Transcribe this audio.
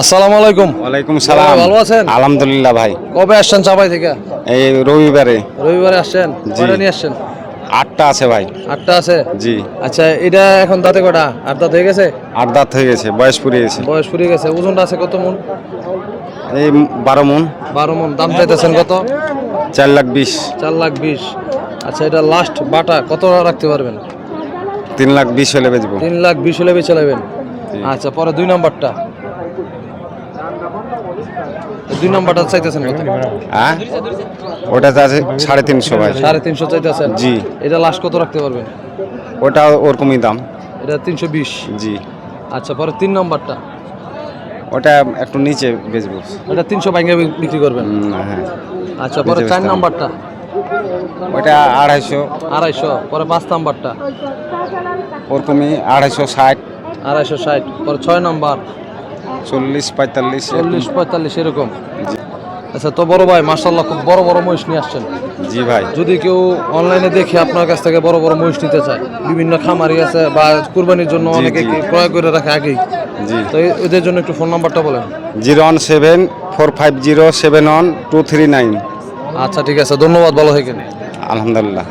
আসসালামু আলাইকুম। ওয়ালাইকুম সালাম। ভালো আছেন? আলহামদুলিল্লাহ ভাই। কবে আসছেন চাপাই থেকে? এই রবিবারে। রবিবারে আসছেন? জি। কয়টা নিয়ে আসছেন? আটটা আছে ভাই। আটটা আছে? জি। আচ্ছা এটা এখন দাঁতে কটা? আট দাঁত হয়ে গেছে? আট দাঁত হয়ে গেছে বয়স পুড়িয়ে গেছে। বয়স ফুরিয়ে গেছে। ওজনটা আছে কত মন? এই বারো মন। বারো মন। দাম চাইতেছেন কত? চার লাখ বিশ। চার লাখ বিশ। আচ্ছা এটা লাস্ট বাটা কত রাখতে পারবেন? তিন লাখ বিশ হলে বেচবো। তিন লাখ বিশ হলে বেচে নেবেন। আচ্ছা পরে দুই নাম্বারটা। দুই নাম্বারটা চাইতেছেন কত? হ্যাঁ? ওটা আছে সাড়ে তিনশো ভাই। সাড়ে তিনশো চাইতেছেন? জি। এটা লাস্ট কত রাখতে পারবেন ওটা ওরকমই দাম। এটা তিনশো বিশ। জি। আচ্ছা পরে তিন নাম্বারটা। ওটা একটু নিচে বেচবো। এটা তিনশো বাইঙ্গে বিক্রি করবেন? হ্যাঁ। আচ্ছা পরে চার। নাম্বারটা। ওটা আড়াইশো। আড়াইশো পরে পাঁচ নাম্বারটা। ওরকমই আড়াইশো ষাট। আড়াইশো ষাট পরে ছয় নাম্বার। চল্লিশ পঁয়তাল্লিশ চল্লিশ পঁয়তাল্লিশ এরকম। আচ্ছা তো বড় ভাই মার্শাল্লাহ খুব বড় বড় মহিষ নিয়ে আসছেন। জি ভাই। যদি কেউ অনলাইনে দেখে আপনার কাছ থেকে বড় বড় মহিষ নিতে চায় বিভিন্ন খামারি আছে বা কুরবানির জন্য অনেকে ক্রয় করে রাখে আগেই জি। তো এদের জন্য একটু ফোন নাম্বারটা বলেন। Zero one seven four five zero seven one two three nine. আচ্ছা ঠিক আছে ধন্যবাদ ভালো থাকেন। আলহামদুলিল্লাহ।